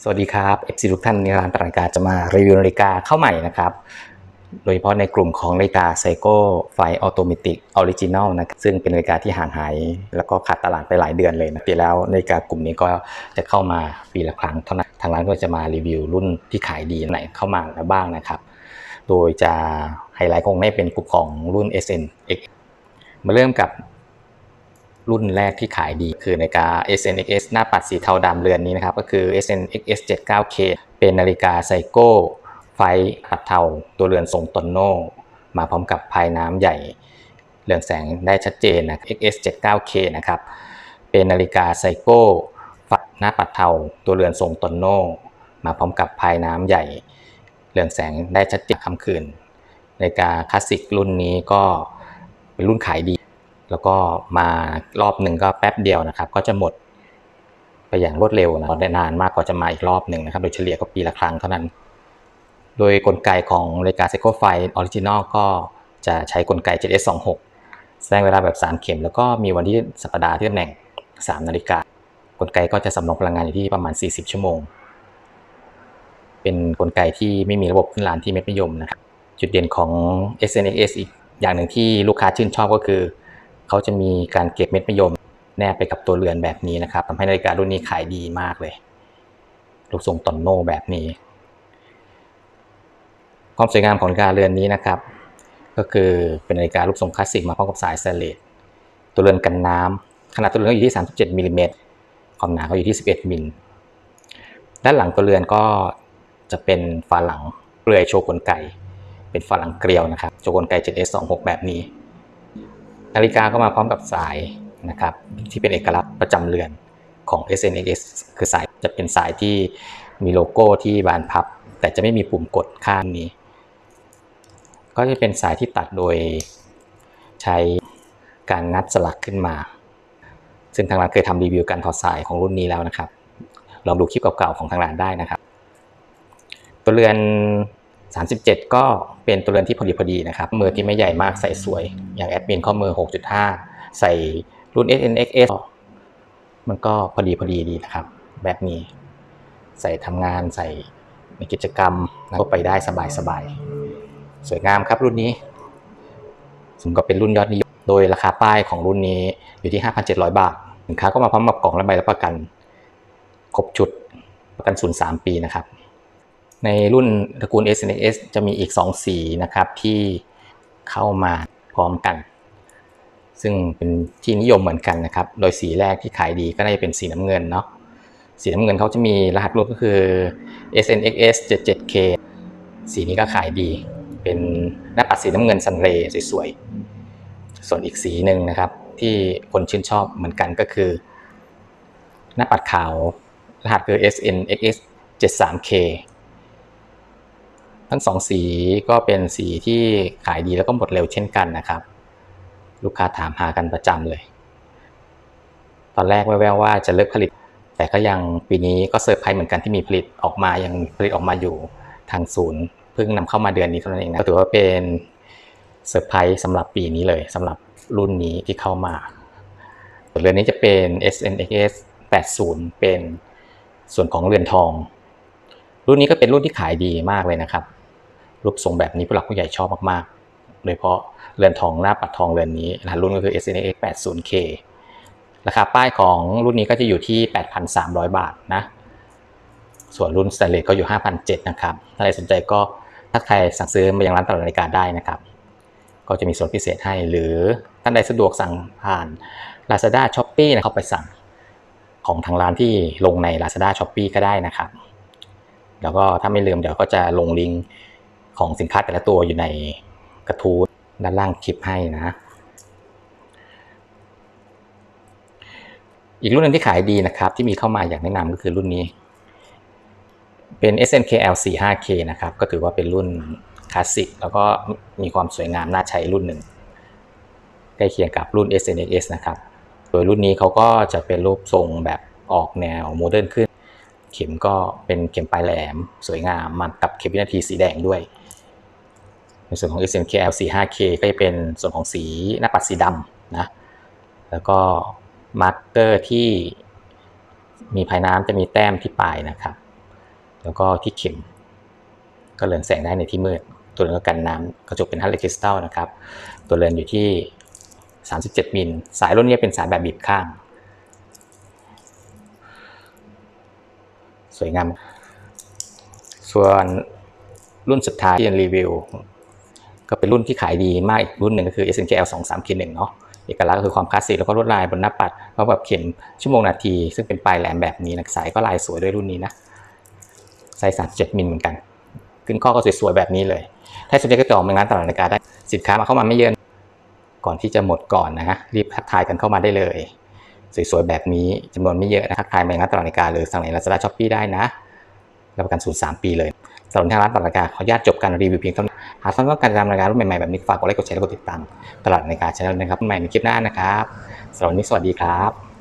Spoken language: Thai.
สวัสดีครับ FC ทุกท่านในร้านปนาฬิกาจะมารีวิวนาฬิกาเข้าใหม่นะครับ โดยเฉพาะในกลุ่มของนาฬิกาไซโก้ไฟออโตเมติกออริจินอลนะครับซึ่งเป็นนาฬิกาที่ห่างหาย แล้วก็ขาดตลาดไปหลายเดือนเลยนะปีแล้วนาฬิกากลุ่มนี้ก็จะเข้ามาปีละครั้งเท่านั้นทางร้านก็จะมารีวิวรุ่นที่ขายดีไหนเข้ามาแล้วบ้างนะครับ โดยจะไฮไลท์คงได้เป็นกลุ่มของรุ่น SNX มาเริ่มกับ รุ่นแรกที่ขายดี คือนาฬิกา SNXS หน้าปัดสีเทาดำเรือนนี้นะครับ ก็คือ SNXS 79K เป็นนาฬิกาไซโก้ ไฟปัดเทาตัวเรือนทรงตอนโนมาพร้อมกับภายน้ำใหญ่เรืองแสงได้ชัดเจนนะ XS 79K นะครับ เป็นนาฬิกาไซโก้ฝัดหน้าปัดเทาตัวเรือนทรงตอนโนมาพร้อมกับภายน้ำใหญ่เรืองแสงได้ชัดเจนค่ำคืนนาฬิกาคลาสสิกรุ่นนี้ก็เป็นรุ่นขายดี แล้วก็มารอบหนึ่งก็แป๊บเดียวนะครับ ก็จะหมดไปอย่างรวดเร็วนะได้นานมากกว่าจะมาอีกรอบหนึ่งนะครับ โดยเฉลี่ยก็ปีละครั้งเท่านั้น โดยกลไกของนาฬิกาไซโคไฟออริจินอลก็จะใช้กลไก 7S26 แสดงเวลาแบบ 3 เข็ม แล้วก็มีวันที่สัปดาห์ที่ตำแหน่ง 3 นาฬิกากลไกก็จะสำรองพลังงานอยู่ที่ประมาณ 40 ชั่วโมง เป็นกลไกที่ไม่มีระบบขึ้นลานที่เม็ดนิยมนะครับ จุดเด่นของ SNXS อีกอย่างหนึ่งที่ลูกค้าชื่นชอบก็คือ เขาจะมีการเก็บเม็ดมะยมแนบไปกับตัวเรือนแบบนี้นะครับทำให้นาฬิการุ่นนี้ขายดีมากเลย ลูกทรงตอนโน่แบบนี้ ความสวยงามของนาฬิกาเรือนนี้นะครับ ก็คือเป็นนาฬิกาลูกทรงคลาสสิกมาพร้อมกับสายสแตนเลสตัวเรือนกันน้ำขนาดตัวเรือนก็อยู่ที่ 37มิลลิเมตรความหนาก็อยู่ที่ 11มิลด้านหลังตัวเรือนก็จะเป็นฝาหลังเปลือยโชว์กลไกเป็นฝาหลังเกลียวนะครับ โชว์กลไก 7S26 แบบนี้ นาฬิกาก็มาพร้อมกับสายนะครับที่เป็นเอกลักษณ์ประจำเรือนของ SNX คือสายจะเป็นสายที่มีโลโก้ที่บานพับ แต่จะไม่มีปุ่มกดข้างนี้ ก็จะเป็นสายที่ตัดโดยใช้การงัดสลักขึ้นมา ซึ่งทางร้านเคยทำรีวิวการถอดสายของรุ่นนี้แล้วนะครับลองดูคลิปเก่าๆของทางร้านได้นะครับ ตัวเรือน 37 ก็เป็นตัวเรือนที่พอดีพอดีนะครับ มือที่ไม่ใหญ่มากใส่สวย อย่างแอดมินข้อมือ 6.5 ใส่รุ่น SNXS มันก็พอดีพอดีดีนะครับ แบบนี้ ใส่ทำงานใส่ในกิจกรรมก็ไปได้สบายสบายสวยงามครับรุ่นนี้สมกับเป็นรุ่นยอดนิยม โดยราคาป้ายของรุ่นนี้อยู่ที่ 5,700 บาท สินค้าก็มาพร้อมกับกล่องและใบรับประกัน ครบชุดประกันศูนย์3ปีนะครับ ในรุ่นตระกูล SNX จะมีอีก 2 สีนะครับที่เข้ามาพร้อมกัน ซึ่งเป็นที่นิยมเหมือนกันนะครับ โดยสีแรกที่ขายดีก็น่าจะเป็นสีน้ำเงินเนาะสีน้ำเงินเขาจะมีรหัสรุ่นก็คือ SNXS 77K สีนี้ก็ขายดี เป็นหน้าปัดสีน้ำเงินซันเรย์สวยๆ ส่วนอีกสีหนึ่งนะครับ ที่คนชื่นชอบเหมือนกันก็คือ หน้าปัดขาวรหัสคือ SNXS 73K ทั้งสองสีก็เป็นสีที่ขายดีแล้วก็หมดเร็วเช่นกันนะครับ ลูกค้าถามหากันประจำเลย ตอนแรกแว่วๆว่าจะเลิกผลิต แต่ก็ยังปีนี้ก็เซอร์ไพรส์เหมือนกันที่มีผลิตออกมายังผลิตออกมาอยู่ทางศูนย์เพิ่งนำเข้ามาเดือนนี้เท่านั้นเองนะก็ถือว่าเป็นเซอร์ไพรส์สำหรับปีนี้เลยสำหรับรุ่นนี้ที่เข้ามาส่วนเรือนนี้จะเป็น SNX 80 เป็นส่วนของเรือนทอง รุ่นนี้ก็เป็นรุ่นที่ขายดีมากเลยนะครับ รูปทรงแบบนี้ผู้หลักผู้ใหญ่ชอบมากๆ โดยเฉพาะเรือนทองหน้าปัดทองเรือนนี้รหัสรุ่นก็คือ SNX 80K ราคาป้ายของรุ่นนี้ก็จะอยู่ที่ 8,300 บาทนะ ส่วนรุ่นสแตนเลสก็อยู่ 5,700นะครับถ้าใครสนใจก็ถ้าใครสั่งซื้อมายังร้านตลาดนาฬิกาได้นะครับ ก็จะมีส่วนพิเศษให้ หรือท่านใดสะดวกสั่งผ่าน Lazada s h o p e e นะเข้าไปสั่งของทางร้านที่ลงใน Lazada s h o p e e ก็ได้นะครับ แล้วก็ถ้าไม่ลืมเดี๋ยวก็จะลงลิงก์ ของสินค้าแต่ละตัวอยู่ในกระทู้ด้านล่างคลิปให้นะ อีกรุ่นหนึงที่ขายดีนะครับ ที่มีเข้ามาอยากแนะนำก็คือรุ่นนี้ เป็น SNKL 45K นะครับ ก็ถือว่าเป็นรุ่นคลาสสิกแล้วก็มีความสวยงามน่าใช้รุ่นหนึ่งใกล้เคียงกับรุ่น SNX นะครับ โดยรุ่นนี้เขาก็จะเป็นรูปทรงแบบออกแนวโมเดิร์นขึ้น เข็มก็เป็นเข็มปลายแหลม สวยงามมากับเข็มวินาทีสีแดงด้วย ในส่วนของ SNKL 45K ก็จะเป็นส่วนของสีหน้าปัดสีดำนะ แล้วก็มาร์กเกอร์ที่มีภายน้ำจะมีแต้มที่ปลายนะครับ แล้วก็ที่เข็ม ก็เรือนแสงได้ในที่มืด ตัวเรือนก็กันน้ำกระจกเป็นฮัลเลคริสตัลนะครับ ตัวเรือนอยู่ที่ 37 มิล สายรุ่นนี้เป็นสายแบบบีบข้าง สวยงาม ส่วนรุ่นสุดท้ายที่จะรีวิว ก็เป็นรุ่นที่ขายดีมากอีกรุ่นหนึ่งก็คือ SNKL 2 3 1เนาะเอกลักษณ์ก็คือความคลาสสิกแล้วก็ลวดลายบนหน้าปัดพร้อมกับเข็มชั่วโมงนาที ซึ่งเป็นปลายแหลมแบบนี้นะสายก็ลายสวยด้วยรุ่นนี้นะไซส์37มิลเหมือนกัน ขึ้นข้อก็สวยๆแบบนี้เลย ถ้าสนใจก็ติดต่อมางานตลาดนาฬิกาได้สินค้ามาเข้ามาไม่เยอะก่อนที่จะหมดก่อนนะฮะรีบทักทายกันเข้ามาได้เลย สวยๆแบบนี้จำนวนไม่เยอะนะทักทายมางานตลาดนาฬิกาหรือสั่งในลาซาด้าช้อปปี้ได้นะรับประกันศูนย์สามปีเลย สำหรับทางร้านตลาดนาฬิกาขออนุญาตจบการรีวิวเพียงเท่านี้หากท่านต้องการติดตามรายการรุ่นใหม่ๆ แบบนี้ฝากกดไลค์กดแชร์และกดติดตามตลาดในกาช anel นะครับใหม่ในคลิปหน้านะครับสำหรับวันนี้สวัสดีครับ